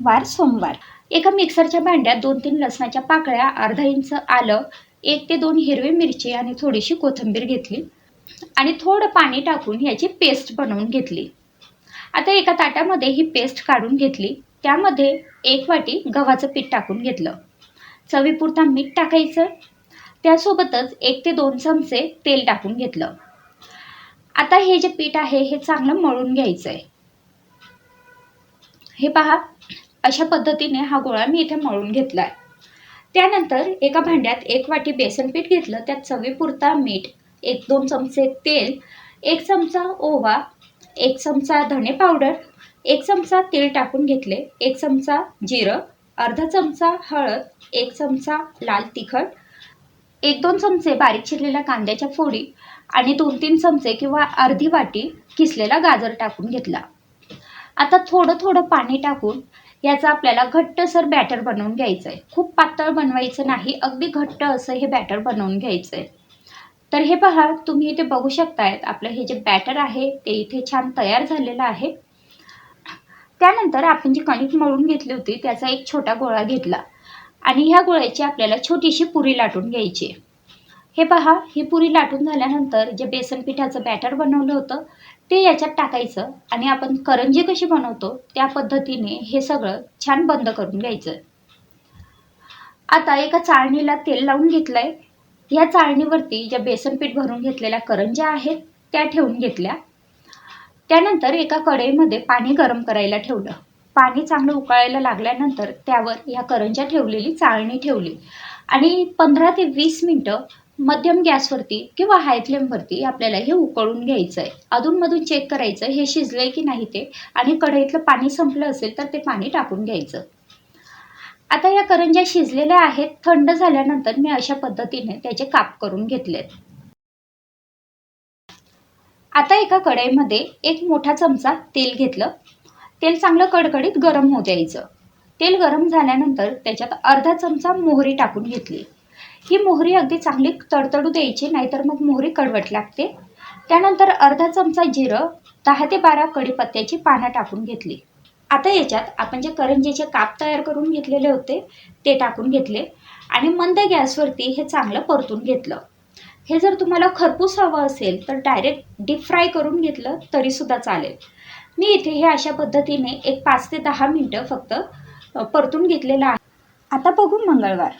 वार सोमवार. एका मिक्सरच्या भांड्यात दोन तीन लसणाच्या पाकळ्या अर्धा इंच आलं एक ते दोन हिरवी मिरची आणि थोडीशी कोथिंबीर घेतली आणि थोडं पाणी टाकून याची पेस्ट बनवून घेतली. आता एका ताटामध्ये ही पेस्ट काढून घेतली. त्यामध्ये एक वाटी गव्हाचं पीठ टाकून घेतलं. चवीपुरता मीठ टाकायचं. त्यासोबतच एक ते दोन चमचे तेल टाकून घेतलं. आता हे जे पीठ आहे हे चांगलं मळून घ्यायचं आहे हे पहा. अशा पद्धतीने हा गोळा मी इथे मळून घेतला आहे त्यानंतर एका भांड्यात एक वाटी बेसन पीठ घेतलं त्यात चवीपुरता मीठ एक दोन चमचे तेल एक चमचा ओवा एक चमचा धणे पावडर एक चमचा तेल टाकून घेतले एक चमचा जिरं अर्धा चमचा हळद एक चमचा लाल तिखट एक दोन चमचे बारीक चिरलेल्या कांद्याच्या फोडी आणि दोन तीन चमचे किंवा अर्धी वाटी किसलेला गाजर टाकून घेतला. आता थोडं थोडं पाणी टाकून याचं आपल्याला घट्टसर बॅटर बनवून घ्यायचं आहे खूप पातळ बनवायचं नाही अगदी घट्ट असं हे बॅटर बनवून घ्यायचं आहे तर हे पहा तुम्ही इथे बघू शकतायत आपलं हे जे बॅटर आहे ते इथे छान तयार झालेलं आहे. त्यानंतर आपण जी कणिक मळून घेतली होती त्याचा एक छोटा गोळा घेतला. आणि ह्या गोळ्याची आपल्याला छोटीशी पुरी लाटून घ्यायची आहे. हे पहा ही पुरी लाटून झाल्यानंतर जे बेसन पिठाचं बॅटर बनवलं होतं ते याच्यात टाकायचं आणि आपण करंजी कशी बनवतो त्या पद्धतीने हे सगळं छान बंद करून घ्यायचं. आता एका चाळणीला तेल लावून घेतलंय. या चाळणीवरती ज्या बेसन पीठ भरून घेतलेल्या करंज्या आहेत त्या ठेवून घेतल्या. त्यानंतर एका कढईमध्ये पाणी गरम करायला ठेवलं. पाणी चांगलं उकळायला लागल्यानंतर त्यावर ह्या करंज्या ठेवलेली चाळणी ठेवली. आणि पंधरा ते वीस मिनटं मध्यम गॅसवरती किंवा हाय फ्लेमवरती आपल्याला हे उकळून घ्यायचं आहे अधूनमधून चेक करायचं हे शिजलंय की नाही ते? आणि कढईतलं पाणी संपलं असेल तर ते पाणी टाकून घ्यायचं. आता या करंज्या शिजलेल्या आहेत थंड झाल्यानंतर मी अशा पद्धतीने त्याचे काप करून घेतलेत. आता एका कढईमध्ये एक मोठा चमचा तेल घेतलं. तेल चांगलं कडकडीत गरम होऊ द्यायचं. तेल गरम झाल्यानंतर त्याच्यात अर्धा चमचा मोहरी टाकून घेतली. ही मोहरी अगदी चांगली तडतडू द्यायची नाहीतर मग मोहरी कडवट लागते. त्यानंतर अर्धा चमचा जिरं दहा ते बारा कढीपत्त्याची पानं टाकून घेतली. आता याच्यात आपण जे करंजीचे काप तयार करून घेतलेले होते ते टाकून घेतले आणि मंद गॅसवरती हे चांगलं परतून घेतलं. हे जर तुम्हाला खरपूस हवं असेल तर डायरेक्ट डीप फ्राय करून घेतलं तरीसुद्धा चालेल. मी इथे हे अशा पद्धतीने एक पाच ते दहा मिनटं फक्त परतून घेतलेलं आहे. आता बघू मंगळवार.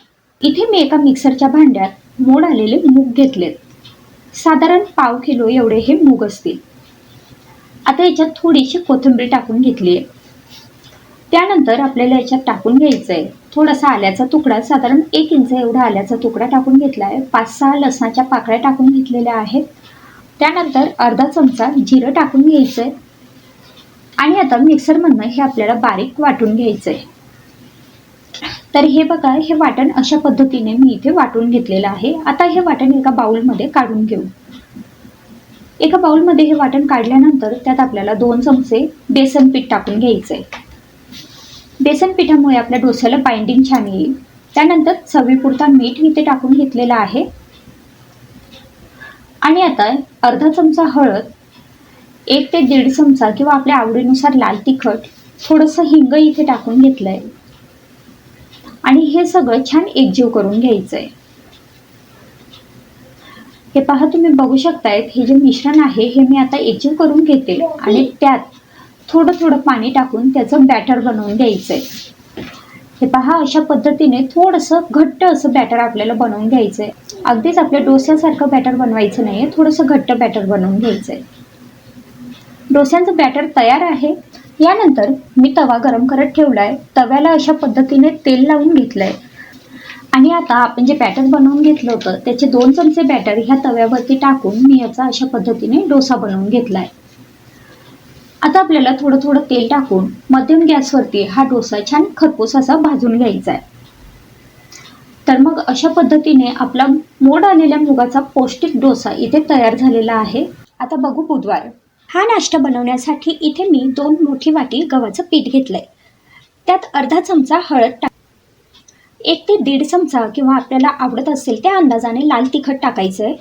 इथे मी एका मिक्सरच्या भांड्यात मोड आलेले मूग घेतलेत. साधारण पाव किलो एवढे हे मूग असतील. आता याच्यात थोडीशी कोथिंबीर टाकून घेतली आहे. त्यानंतर आपल्याला याच्यात टाकून घ्यायचं आहे थोडासा आल्याचा तुकडा साधारण एक इंच एवढा आल्याचा तुकडा टाकून घेतला आहे पाच सहा लसणाच्या पाकळ्या टाकून घेतलेल्या आहेत. त्यानंतर अर्धा चमचा जिरं टाकून घ्यायचं आहे आणि आता मिक्सरमधनं हे आपल्याला बारीक वाटून घ्यायचं आहे तर हे बघा हे वाटण अशा पद्धतीने मी इथे वाटून घेतलेलं आहे. आता हे वाटण एका बाउलमध्ये काढून घेऊ. एका बाउलमध्ये हे वाटण काढल्यानंतर त्यात आपल्याला दोन चमचे बेसन पीठ टाकून घ्यायचं. आहे बेसन पिठामुळे आपल्या डोस्याला बाइंडिंग छान येईल. त्यानंतर चवीपुरता मीठ इथे टाकून घेतलेला आहे. आणि आता अर्धा चमचा हळद एक ते दीड चमचा किंवा आपल्या आवडीनुसार लाल तिखट थोडंसं हिंग इथे टाकून घेतलंय. आणि हे सगळं छान एकजीव करून घ्यायचं आहे हे पहा तुम्ही बघू शकतायत हे जे मिश्रण आहे हे मी आता एकजीव करून घेते आणि त्यात थोडं थोडं पाणी टाकून त्याचं बॅटर बनवून घ्यायचं आहे हे पहा अशा पद्धतीने थोडंसं घट्ट असं बॅटर आपल्याला बनवून घ्यायचं आहे अगदीच आपल्या डोस्यासारखं बॅटर बनवायचं नाही आहे थोडंसं घट्ट बॅटर बनवून घ्यायचं आहे डोस्यांचं बॅटर तयार आहे. यानंतर मी तवा गरम करत ठेवला आहे तव्याला अशा पद्धतीने तेल लावून घेतलं आहे आणि आता आपण जे बॅटर बनवून घेतलं होतं त्याचे दोन चमचे बॅटर ह्या तव्यावरती टाकून मी याचा अशा पद्धतीने डोसा बनवून घेतला आहे आता आपल्याला थोडं थोडं तेल टाकून मध्यम गॅसवरती हा डोसा छान खरपूस असा भाजून घ्यायचा आहे तर मग अशा पद्धतीने आपला मोड आलेल्या मुगाचा पौष्टिक डोसा इथे तयार झालेला आहे. आता बघू बुधवार. हा नाश्ता बनवण्यासाठी इथे मी दोन मोठी वाटी गव्हाचं पीठ घेतलंय. त्यात अर्धा चमचा हळद टाक एक ते दीड चमचा किंवा आपल्याला आवडत असेल त्या अंदाजाने लाल तिखट टाकायचं आहे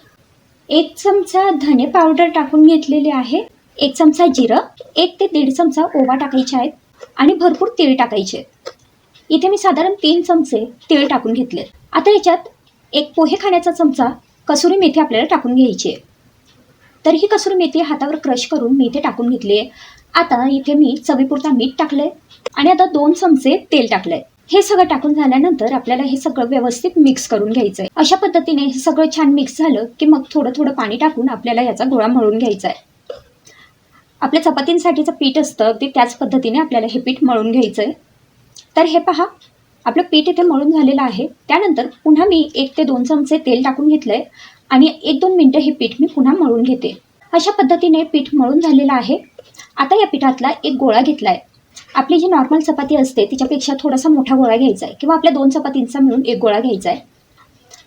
एक चमचा धने पावडर टाकून घेतलेले आहे. एक चमचा जिरं एक ते दीड चमचा ओवा टाकायचे आहेत आणि भरपूर तीळ टाकायचे. इथे मी साधारण तीन चमचे तीळ टाकून घेतले आता याच्यात एक पोहे खाण्याचा चमचा कसुरी मेथी आपल्याला टाकून घ्यायची आहे. तर ही कसुरी मेथी हातावर क्रश करून मी इथे टाकून घेतली आहे. आता इथे मी चवीपुरता मीठ टाकलंय आणि आता दोन चमचे तेल टाकलंय. हे सगळं टाकून झाल्यानंतर आपल्याला हे सगळं व्यवस्थित मिक्स करून घ्यायचंय. अशा पद्धतीने हे सगळं छान मिक्स झालं की मग थोडं थोडं पाणी टाकून आपल्याला याचा गोळा मळून घ्यायचा आहे आपल्या चपातींसाठीचं पीठ असतं अगदी त्याच पद्धतीने आपल्याला हे पीठ मळून घ्यायचं आहे तर हे पहा आपलं पीठ इथे मळून झालेलं आहे. त्यानंतर पुन्हा मी एक ते दोन चमचे तेल टाकून घेतलंय. आणि एक दोन मिनटं हे पीठ मी पुन्हा मळून घेते. अशा पद्धतीने पीठ मळून झालेलं आहे. आता या पिठातला एक गोळा घेतला आहे आपली जी नॉर्मल चपाती असते तिच्यापेक्षा थोडासा मोठा गोळा घ्यायचा आहे किंवा आपल्या दोन चपातींचा मिळून एक गोळा घ्यायचा आहे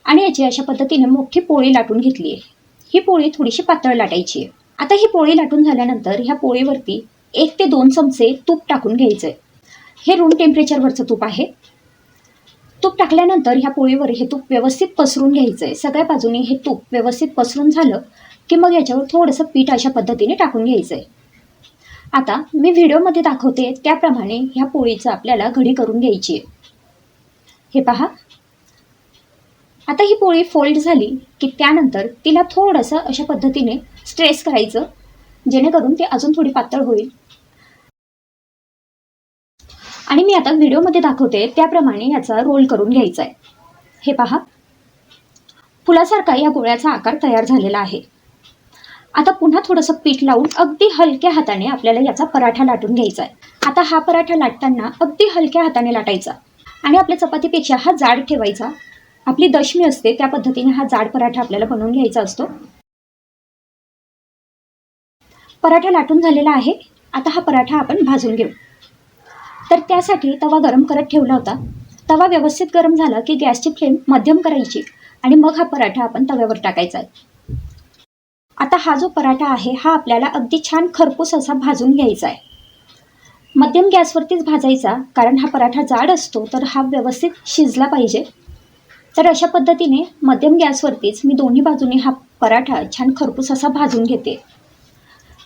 आणि याची अशा पद्धतीने मोठी पोळी लाटून घेतली आहे ही पोळी थोडीशी पातळ लाटायची आहे. आता ही पोळी लाटून झाल्यानंतर ह्या पोळीवरती एक ते दोन चमचे तूप टाकून घ्यायचं आहे हे रूम टेम्परेचरवरचं तूप आहे. तूप टाकल्यानंतर ह्या पोळीवर हे तूप व्यवस्थित पसरून घ्यायचं आहे सगळ्या बाजूने हे तूप व्यवस्थित पसरून झालं की मग याच्यावर थोडंसं पीठ अशा पद्धतीने टाकून घ्यायचं आहे आता मी व्हिडिओमध्ये दाखवते त्याप्रमाणे ह्या पोळीचं आपल्याला घडी करून घ्यायची आहे. हे पहा. आता ही पोळी फोल्ड झाली की त्यानंतर तिला थोडंसं अशा पद्धतीने स्ट्रेस करायचं जेणेकरून ती अजून थोडी पातळ होईल. आणि मी आता व्हिडिओमध्ये दाखवते त्याप्रमाणे याचा रोल करून घ्यायचा आहे हे पहा. फुलासारखा या गोळ्याचा आकार तयार झालेला आहे. आता पुन्हा थोडंसं पीठ लावून अगदी हलक्या हाताने आपल्याला याचा पराठा लाटून घ्यायचा आहे आता हा पराठा लाटताना अगदी हलक्या हाताने लाटायचा. आणि आपल्या चपातीपेक्षा हा जाड ठेवायचा. आपली दशमी असते त्या पद्धतीने हा जाड पराठा आपल्याला बनवून घ्यायचा असतो. पराठा लाटून झालेला आहे. आता हा पराठा आपण भाजून घेऊ. तर त्यासाठी तवा गरम करत ठेवला होता. तवा व्यवस्थित गरम झाला की गॅसची फ्लेम मध्यम करायची आणि मग हा पराठा आपण तव्यावर टाकायचा आहे. आता हा जो पराठा आहे हा आपल्याला अगदी छान खरपूस असा भाजून घ्यायचा आहे. मध्यम गॅसवरतीच भाजायचा कारण हा पराठा जाड असतो तर हा व्यवस्थित शिजला पाहिजे. तर अशा पद्धतीने मध्यम गॅसवरतीच मी दोन्ही बाजूने हा पराठा छान खरपूस असा भाजून घेते.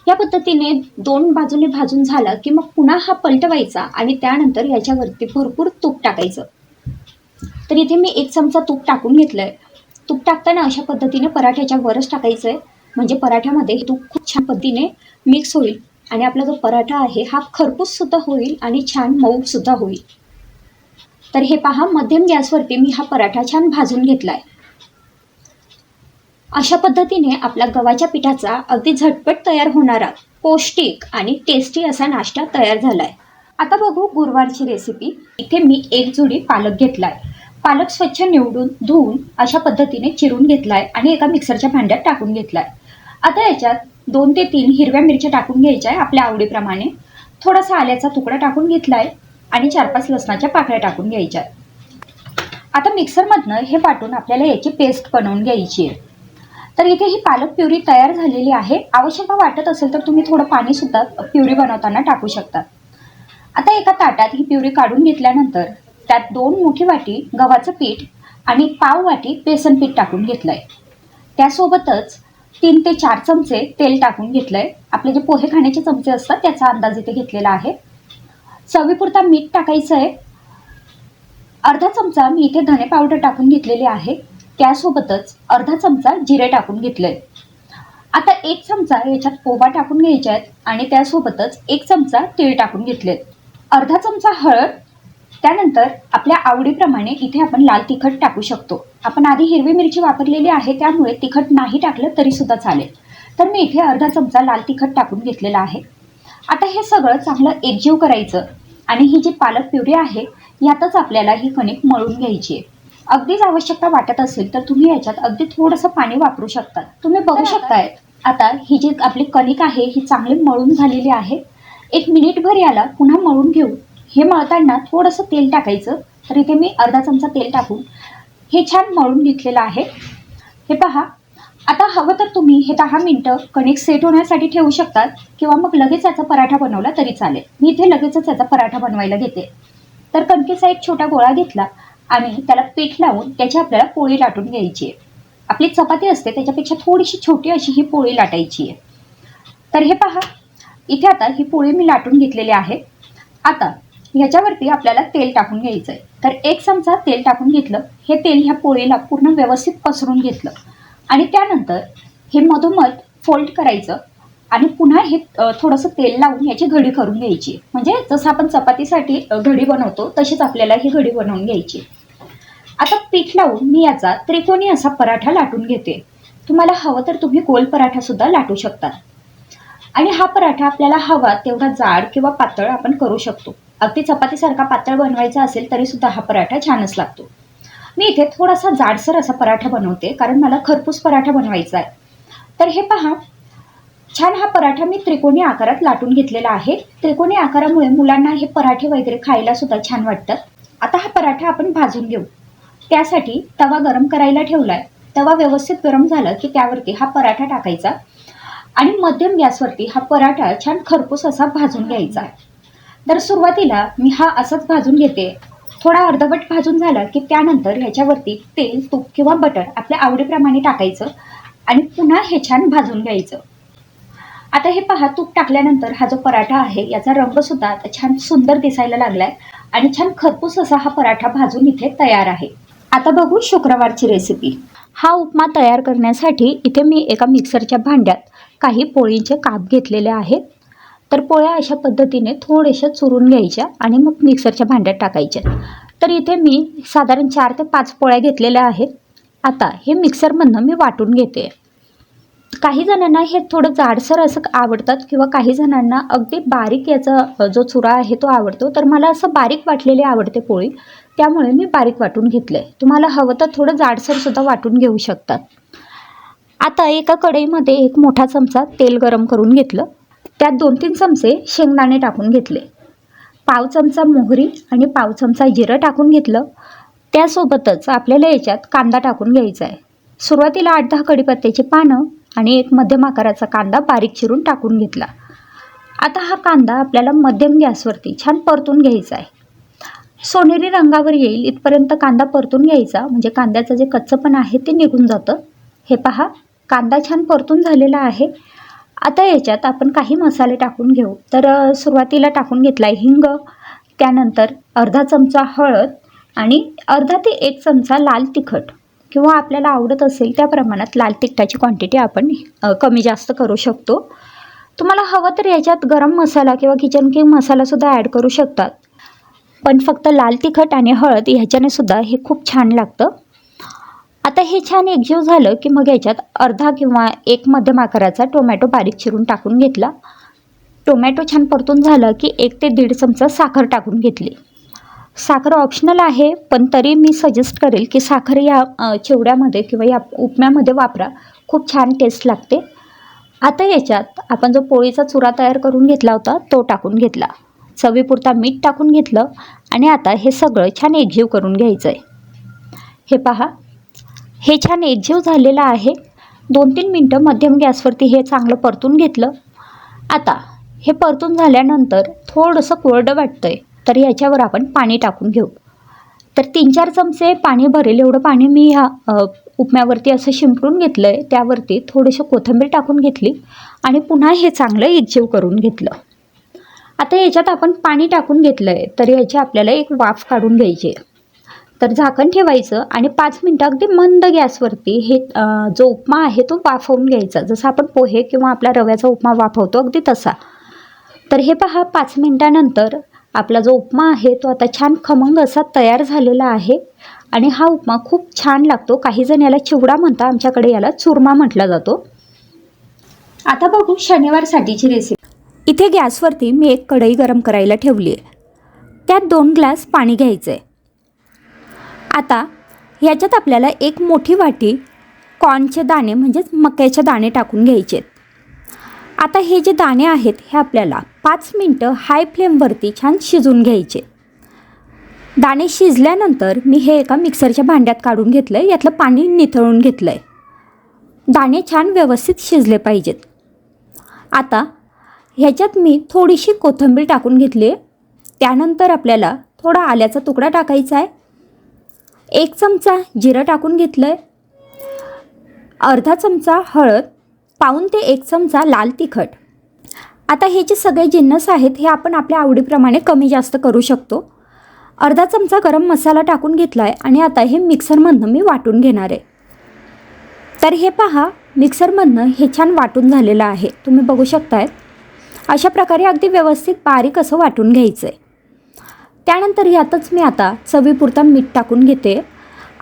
या पद्धतीने दोन बाजूने भाजून झालं की मग पुन्हा हा पलटवायचा आणि त्यानंतर याच्यावरती भरपूर तूप टाकायचं. तर इथे मी एक चमचा तूप टाकून घेतलं आहे तूप टाकताना अशा पद्धतीने पराठ्याच्या वरच टाकायचं आहे म्हणजे पराठ्यामध्ये तूप खूप छान पद्धतीने मिक्स होईल आणि आपला जो पराठा आहे हा खरपूससुद्धा होईल आणि छान मऊसुद्धा होईल. तर हे पहा मध्यम गॅसवरती मी हा पराठा छान भाजून घेतला आहे अशा पद्धतीने आपला गव्हाच्या पिठाचा अगदी झटपट तयार होणारा पौष्टिक आणि टेस्टी असा नाश्ता तयार झाला आहे आता बघू गुरुवारची रेसिपी इथे मी एक जुडी पालक घेतला आहे पालक स्वच्छ निवडून धुवून अशा पद्धतीने चिरून घेतला आहे आणि एका मिक्सरच्या भांड्यात टाकून घेतला आहे आता याच्यात दोन ते तीन हिरव्या मिरच्या टाकून घ्यायच्या आहे आपल्या आवडीप्रमाणे. थोडासा आल्याचा तुकडा टाकून घेतला आहे आणि चार पाच लसणाच्या पाकळ्या टाकून घ्यायच्या आहेत. आता मिक्सरमधनं हे वाटून आपल्याला याची पेस्ट बनवून घ्यायची आहे. तर इथे ही पालक प्युरी तयार झालेली आहे. आवश्यक वाटत असेल तर तुम्ही थोडं पाणीसुद्धा प्युरी बनवताना टाकू शकता. आता एका ताटात ही प्युरी काढून घेतल्यानंतर त्यात दोन मोठी वाटी गव्हाचं पीठ आणि पाव वाटी बेसन पीठ टाकून घेतलं आहे त्यासोबतच तीन ते चार चमचे तेल टाकून घेतलं आहे आपले जे पोहे खाण्याचे चमचे असतात त्याचा अंदाज इथे घेतलेला आहे. चवीपुरता मीठ टाकायचं आहे अर्धा चमचा मी इथे धने पावडर टाकून घेतलेली आहे. त्यासोबतच अर्धा चमचा जिरे टाकून घेतले आता एक चमचा याच्यात पोबा टाकून घ्यायचे आहेत आणि त्यासोबतच एक चमचा तीळ टाकून घेतलेत. अर्धा चमचा हळद त्यानंतर आपल्या आवडीप्रमाणे इथे आपण लाल तिखट टाकू शकतो. आपण आधी हिरवी मिरची वापरलेली आहे त्यामुळे तिखट नाही टाकलं तरी सुद्धा चालेल. तर मी इथे अर्धा चमचा लाल तिखट टाकून घेतलेला आहे. आता हे सगळं चांगलं एकजीव करायचं आणि ही जी पालक प्युरी आहे यातच आपल्याला ही कणिक मळून घ्यायची आहे. अगदीच आवश्यकता वाटत असेल तर तुम्ही याच्यात अगदी थोडंसं पाणी वापरू शकता. तुम्ही बघू शकताय. आता ही जी आपली कणिक आहे ही चांगली मळून झालेली आहे. एक मिनिटभर याला पुन्हा मळून घेऊ. हे मळताना थोडंसं तेल टाकायचं. तर इथे मी अर्धा चमचा तेल टाकून हे छान मळून घेतलेलं आहे. हे पहा. आता हवं तर तुम्ही हे दहा मिनटं कणिक सेट होण्यासाठी ठेवू शकतात किंवा मग लगेच याचा पराठा बनवला तरी चालेल. मी इथे लगेचच याचा पराठा बनवायला घेते. तर कणकेचा एक छोटा गोळा घेतला. आणि त्याला पीठ लावून त्याची आपल्याला पोळी लाटून घ्यायची आहे. आपली चपाती असते त्याच्यापेक्षा थोडीशी छोटी अशी ही पोळी लाटायची आहे. तर हे पहा इथे आता ही पोळी मी लाटून घेतलेली आहे. आता ह्याच्यावरती आपल्याला तेल टाकून घ्यायचं आहे. तर एक चमचा तेल टाकून घेतलं हे तेल ह्या पोळीला पूर्ण व्यवस्थित पसरून घेतलं. आणि त्यानंतर हे मधोमध फोल्ड करायचं. आणि पुन्हा हे थोडंसं तेल लावून याची घडी करून घ्यायची. म्हणजे जसं आपण चपातीसाठी घडी बनवतो तशीच आपल्याला ही घडी बनवून घ्यायची. आता पीठ लावून मी याचा त्रिकोणी असा पराठा लाटून घेते. तुम्हाला हवं तर तुम्ही गोल पराठा सुद्धा लाटू शकता. आणि हा पराठा आपल्याला हवा तेवढा जाड किंवा पातळ आपण करू शकतो. अगदी चपातीसारखा पातळ बनवायचा असेल तरी सुद्धा हा पराठा छानच लागतो. मी इथे थोडासा जाडसर असा पराठा बनवते कारण मला खरपूस पराठा बनवायचा आहे. तर हे पहा छान हा पराठा मी त्रिकोणी आकारात लाटून घेतलेला आहे. त्रिकोणी आकारामुळे मुलांना हे पराठे वगैरे खायला सुद्धा छान वाटतं. आता हा पराठा आपण भाजून घेऊ. त्यासाठी तवा गरम करायला ठेवलाय. तवा व्यवस्थित गरम झाला की त्यावरती हा पराठा टाकायचा आणि मध्यम गॅसवरती हा पराठा छान खरपूस असा भाजून घ्यायचा. तर सुरुवातीला मी हा असंच भाजून घेते. थोडा अर्धवट भाजून झाला की त्यानंतर ह्याच्यावरती तेल तूप किंवा बटर आपल्या आवडीप्रमाणे टाकायचं आणि पुन्हा हे छान भाजून घ्यायचं. आता हे पहा तूप टाकल्यानंतर हा जो पराठा आहे याचा रंग सुद्धा आता छान सुंदर दिसायला लागलाय आणि छान खरपूस असा हा पराठा भाजून इथे तयार आहे. आता बघू शुक्रवारची रेसिपी हा उपमा तयार करण्यासाठी इथे मी एका मिक्सरच्या भांड्यात काही पोळींचे काप घेतलेले आहेत. तर पोळ्या अशा पद्धतीने थोड्याशा चुरून घ्यायच्या आणि मग मिक्सरच्या भांड्यात टाकायच्या. तर इथे मी साधारण चार ते पाच पोळ्या घेतलेल्या आहेत. आता हे मिक्सरमधनं मी वाटून घेते. काही जणांना हे थोडं जाडसर असं आवडतात किंवा काही जणांना अगदी बारीक याचा जो चुरा आहे तो आवडतो. तर मला असं बारीक वाटलेली आवडते पोळी. त्यामुळे मी बारीक वाटून घेतलं आहे तुम्हाला हवं तर थोडं जाडसरसुद्धा वाटून घेऊ शकतात. आता एका कढईमध्ये एक मोठा चमचा तेल गरम करून घेतलं. त्यात दोन तीन चमचे शेंगदाणे टाकून घेतले. पाव चमचा मोहरी आणि पाव चमचा जिरं टाकून घेतलं. त्यासोबतच आपल्याला याच्यात कांदा टाकून घ्यायचा आहे सुरुवातीला आठ दहा कढीपत्त्याची पानं आणि एक मध्यम आकाराचा कांदा बारीक चिरून टाकून घेतला. आता हा कांदा आपल्याला मध्यम गॅसवरती छान परतून घ्यायचा आहे. सोनेरी रंगावर येईल इथपर्यंत कांदा परतून घ्यायचा. म्हणजे कांद्याचं जे कच्चंपण आहे ते निघून जातं. हे पहा कांदा छान परतून झालेला आहे. आता याच्यात आपण काही मसाले टाकून घेऊ. तर सुरुवातीला टाकून घेतला आहे हिंग त्यानंतर अर्धा चमचा हळद आणि अर्धा ते एक चमचा लाल तिखट. किंवा आपल्याला आवडत असेल त्या प्रमाणात लाल तिखटाची क्वांटिटी आपण कमी जास्त करू शकतो. तुम्हाला हवं तर याच्यात गरम मसाला किंवा किचन किंग मसालासुद्धा ॲड करू शकतात. पण फक्त लाल तिखट आणि हळद ह्याच्याने सुद्धा हे खूप छान लागतं. आता हे छान एकजीव झालं की मग याच्यात अर्धा किंवा एक मध्यम आकाराचा टोमॅटो बारीक चिरून टाकून घेतला. टोमॅटो छान परतून झालं की एक ते दीड चमचा साखर टाकून घेतली. साखर ऑप्शनल आहे पण तरी मी सजेस्ट करेल की साखर या चिवड्यामध्ये किंवा या उपम्यामध्ये वापरा. खूप छान टेस्ट लागते. आता याच्यात आपण जो पोळीचा चुरा तयार करून घेतला होता तो टाकून घेतला. चवीपुरता मीठ टाकून घेतलं आणि आता हे सगळं छान एकजीव करून घ्यायचं आहे हे पहा. हे छान एकजीव झालेलं आहे. दोन तीन मिनटं मध्यम गॅसवरती हे चांगलं परतून घेतलं. आता हे परतून झाल्यानंतर थोडंसं कोरडं वाटतं आहे तर याच्यावर आपण पाणी टाकून घेऊ. तर तीन चार चमचे पाणी भरेल एवढं पाणी मी ह्या उपम्यावरती असं शिंपडून घेतलं आहे त्यावरती थोडीशी कोथिंबीर टाकून घेतली आणि पुन्हा हे चांगलं एकजीव करून घेतलं. आता याच्यात आपण पाणी टाकून घेतलं आहे तर याची आपल्याला एक वाफ काढून घ्यायची आहे. तर झाकण ठेवायचं आणि पाच मिनटं अगदी मंद गॅसवरती हे जो उपमा आहे तो वाफवून घ्यायचा. जसं आपण पोहे किंवा आपला रव्याचा उपमा वाफवतो अगदी तसा. तर हे पहा पाच मिनटानंतर आपला जो उपमा आहे तो आता छान खमंग असा तयार झालेला आहे. आणि हा उपमा खूप छान लागतो. काही जण याला चिवडा म्हणता आमच्याकडे याला चुरमा म्हटला जातो. आता बघू शनिवारसाठीची रेसिपी इथे गॅसवरती मी एक कढई गरम करायला ठेवली आहे. त्यात दोन ग्लास पाणी घ्यायचं आहे आता ह्याच्यात आपल्याला एक मोठी वाटी कॉर्नचे दाणे म्हणजेच मक्याचे दाणे टाकून घ्यायचे आहेत आता हे जे दाणे आहेत हे आपल्याला पाच मिनटं हाय फ्लेमवरती छान शिजून घ्यायचे. दाणे शिजल्यानंतर मी हे एका मिक्सरच्या भांड्यात काढून घेतलं आहे यातलं पाणी निथळून घेतलं आहे दाणे छान व्यवस्थित शिजले पाहिजेत. आता ह्याच्यात मी थोडीशी कोथिंबीर टाकून घेतली आहे त्यानंतर आपल्याला थोडा आल्याचा तुकडा टाकायचा आहे. एक चमचा जिरं टाकून घेतलं आहे अर्धा चमचा हळद. पाऊन ते एक चमचा लाल तिखट. आता हे जे सगळे जिन्नस आहेत हे आपण आपल्या आवडीप्रमाणे कमी जास्त करू शकतो. अर्धा चमचा गरम मसाला टाकून घेतला आहे आणि आता हे मिक्सरमधनं मी वाटून घेणार आहे. तर हे पहा मिक्सरमधनं हे छान वाटून झालेलं आहे. तुम्ही बघू शकताय. अशा प्रकारे अगदी व्यवस्थित बारीक असं वाटून घ्यायचं आहे त्यानंतर यातच मी आता चवीपुरता मीठ टाकून घेते.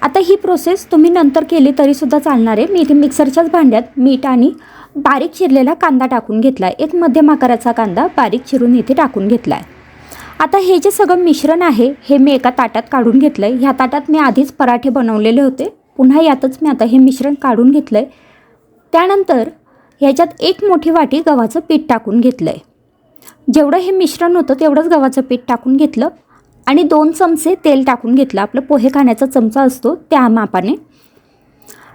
आता ही प्रोसेस तुम्ही नंतर केली तरीसुद्धा चालणार आहे. मी इथे मिक्सरच्याच भांड्यात मीठ आणि बारीक चिरलेला कांदा टाकून घेतला आहे एक मध्यम आकाराचा कांदा बारीक चिरून इथे टाकून घेतला आहे आता हे जे सगळं मिश्रण आहे हे मी एका ताटात काढून घेतलं आहे ह्या ताटात मी आधीच पराठे बनवलेले होते. पुन्हा यातच मी आता हे मिश्रण काढून घेतलं आहे त्यानंतर ह्याच्यात एक मोठी वाटी गव्हाचं पीठ टाकून घेतलं आहे जेवढं हे मिश्रण होतं तेवढंच गव्हाचं पीठ टाकून घेतलं. आणि दोन चमचे तेल टाकून घेतलं. आपलं पोहे खाण्याचा चमचा असतो त्या मापाने.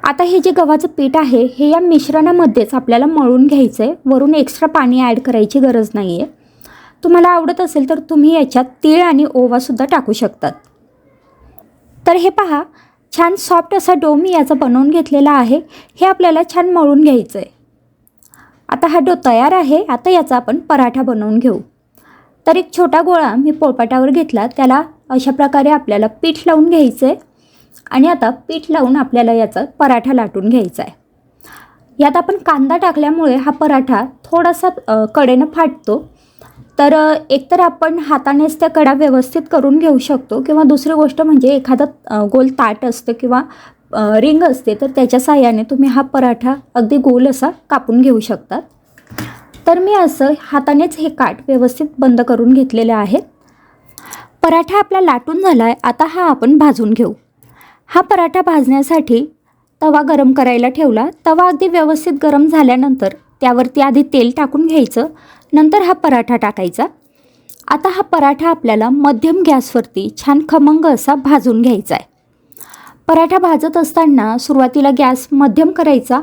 आता हे जे गव्हाचं पीठ आहे हे या मिश्रणामध्येच आपल्याला मळून घ्यायचं आहे वरून एक्स्ट्रा पाणी ॲड करायची गरज नाही आहे तुम्हाला आवडत असेल तर तुम्ही याच्यात तीळ आणि ओवासुद्धा टाकू शकतात. तर हे पहा छान सॉफ्ट असा डो मी याचा बनवून घेतलेला आहे. हे आपल्याला छान मळून घ्यायचं आहे आता हा डो तयार आहे. आता याचा आपण पराठा बनवून घेऊ. तर एक छोटा गोळा मी पोळपाटावर घेतला. त्याला अशा प्रकारे आपल्याला पीठ लावून घ्यायचं आहे आणि आता पीठ लावून आपल्याला याचा पराठा लाटून घ्यायचा आहे यात आपण कांदा टाकल्यामुळे हा पराठा थोडासा कडेनं फाटतो. तर एकतर आपण हातानेच त्या कडा व्यवस्थित करून घेऊ शकतो किंवा दुसरी गोष्ट म्हणजे एखादं गोल ताट असतं किंवा रिंग असते तर त्याच्या साह्याने तुम्ही हा पराठा अगदी गोल असा कापून घेऊ शकतात तर मी असं हातानेच हे काठ व्यवस्थित बंद करून घेतलेले आहेत पराठा आपला लाटून झाला आहे आता हा आपण भाजून घेऊ. हा पराठा भाजण्यासाठी तवा गरम करायला ठेवला. तवा अगदी व्यवस्थित गरम झाल्यानंतर त्यावरती आधी तेल टाकून घ्यायचं. नंतर हा पराठा टाकायचा. आता हा पराठा आपल्याला मध्यम गॅसवरती छान खमंग असा भाजून घ्यायचा आहे पराठा भाजत असताना सुरुवातीला गॅस मध्यम करायचा.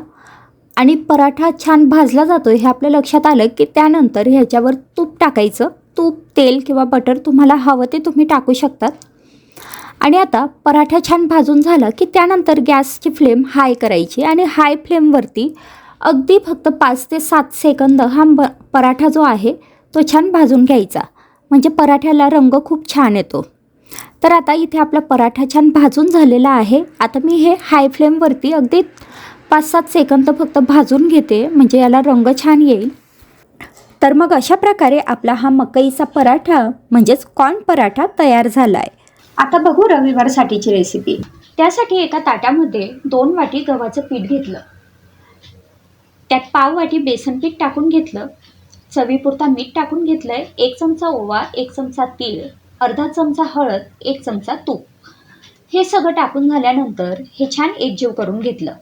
आणि पराठा छान भाजला जातो हे आपल्या लक्षात आलं की त्यानंतर ह्याच्यावर तूप टाकायचं. तूप तेल किंवा बटर तुम्हाला हवं ते तुम्ही टाकू शकतात. आणि आता पराठा छान भाजून झाला की त्यानंतर गॅसची फ्लेम हाय करायची आणि हाय फ्लेमवरती अगदी फक्त पाच ते सात सेकंद हा ब पराठा जो आहे तो छान भाजून घ्यायचा. म्हणजे पराठ्याला रंग खूप छान येतो. तर आता इथे आपला पराठा छान भाजून झालेला आहे. आता मी हे हाय फ्लेमवरती अगदी पाच सात सेकंद फक्त भाजून घेते म्हणजे याला रंग छान येईल. तर मग अशा प्रकारे आपला हा मकईचा पराठा म्हणजेच कॉर्न पराठा तयार झाला आहे आता बघू रविवारसाठीची रेसिपी त्यासाठी एका ताटामध्ये दोन वाटी गव्हाचं पीठ घेतलं. त्यात पाव वाटी बेसन पीठ टाकून घेतलं. चवीपुरता मीठ टाकून घेतलंय. एक चमचा ओवा एक चमचा तीळ अर्धा चमचा हळद एक चमचा तूप. हे सगळं टाकून झाल्यानंतर हे छान एकजीव करून घेतलं.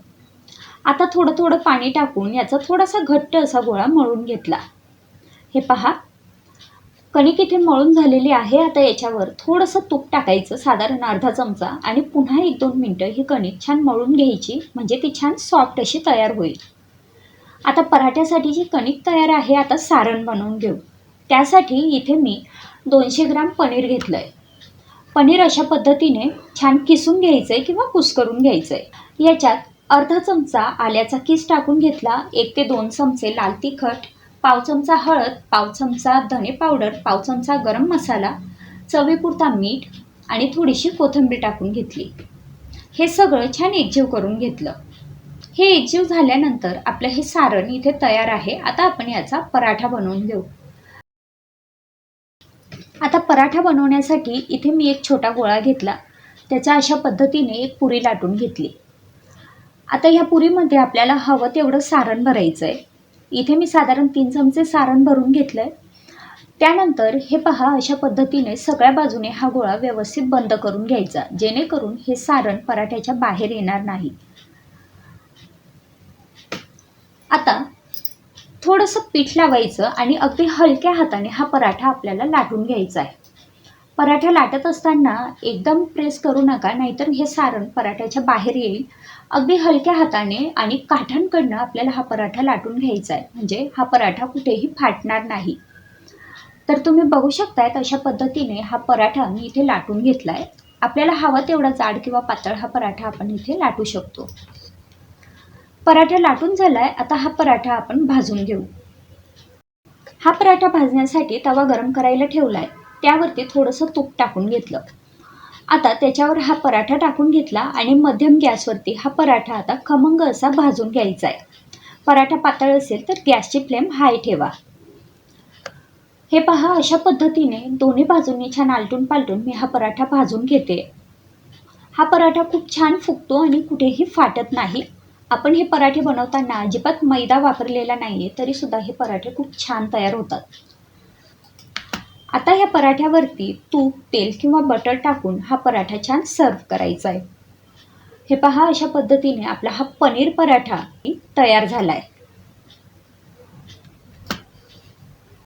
आता थोडं थोडं पाणी टाकून याचा थोडासा घट्ट असा गोळा मळून घेतला. हे पहा. कणिक इथे मळून झालेली आहे. आता याच्यावर थोडंसं तूप टाकायचं साधारण अर्धा चमचा. आणि पुन्हा एक दोन मिनटं ही कणिक छान मळून घ्यायची. म्हणजे ती छान सॉफ्ट अशी तयार होईल. आता पराठ्यासाठी जी कणिक तयार आहे आता सारण बनवून घेऊ. त्यासाठी इथे मी दोनशे ग्राम पनीर घेतलं आहे पनीर अशा पद्धतीने छान किसून घ्यायचं आहे किंवा कुस्करून घ्यायचं आहे याच्यात अर्धा चमचा आल्याचा किस टाकून घेतला. एक ते दोन चमचे लाल तिखट पाव चमचा हळद पाव चमचा धने पावडर पाव चमचा गरम मसाला चवीपुरता मीठ आणि थोडीशी कोथिंबीर टाकून घेतली. हे सगळं छान एकजीव करून घेतलं. हे एकजीव झाल्यानंतर आपलं हे सारण इथे तयार आहे. आता आपण याचा पराठा बनवून घेऊ. आता पराठा बनवण्यासाठी इथे मी एक छोटा गोळा घेतला. त्याच्या अशा पद्धतीने एक पुरी लाटून घेतली. आता ह्या पुरीमध्ये आपल्याला हवं तेवढं सारण भरायचं आहे इथे मी साधारण तीन चमचे सारण भरून घेतलं आहे त्यानंतर हे पहा अशा पद्धतीने सगळ्या बाजूने हा गोळा व्यवस्थित बंद करून घ्यायचा जेणेकरून हे सारण पराठ्याच्या बाहेर येणार नाही. आता थोडंसं पीठ लावायचं आणि अगदी हलक्या हाताने हा पराठा आपल्याला लाटून घ्यायचा आहे पराठा लाटत असताना एकदम प्रेस करू नका नाहीतर हे सारण पराठ्याच्या बाहेर येईल. अगदी हलक्या हाताने आणि काठांकडनं आपल्याला हा पराठा लाटून घ्यायचा आहे म्हणजे हा पराठा कुठेही फाटणार नाही. तर तुम्ही बघू शकतायत अशा पद्धतीने हा पराठा मी इथे लाटून घेतला आहे आपल्याला हवा तेवढा जाड किंवा पातळ हा पराठा आपण इथे लाटू शकतो. पराठा लाटून झाला आहे आता हा पराठा आपण भाजून घेऊ. हा पराठा भाजण्यासाठी तवा गरम करायला ठेवला आहे त्यावरती थोडंसं तूप टाकून घेतलं. आता त्याच्यावर हा पराठा टाकून घेतला आणि मध्यम गॅसवरती हा पराठा आता खमंग असा भाजून घ्यायचा आहे. पराठा पातळ असेल तर गॅसची फ्लेम हाय ठेवा. हे पहा अशा पद्धतीने दोन्ही बाजूंनी छान आलटून पालटून मी हा पराठा भाजून घेते. हा पराठा खूप छान फुगतो आणि कुठेही फाटत नाही. आपण हे पराठे बनवताना अजिबात मैदा वापरलेला नाही आहे तरीसुद्धा हे पराठे खूप छान तयार होतात. आता या पराठ्यावरती तूप तेल किंवा बटर टाकून हा पराठा छान सर्व करायचा आहे हे पहा अशा पद्धतीने आपला हा पनीर पराठा तयार झाला आहे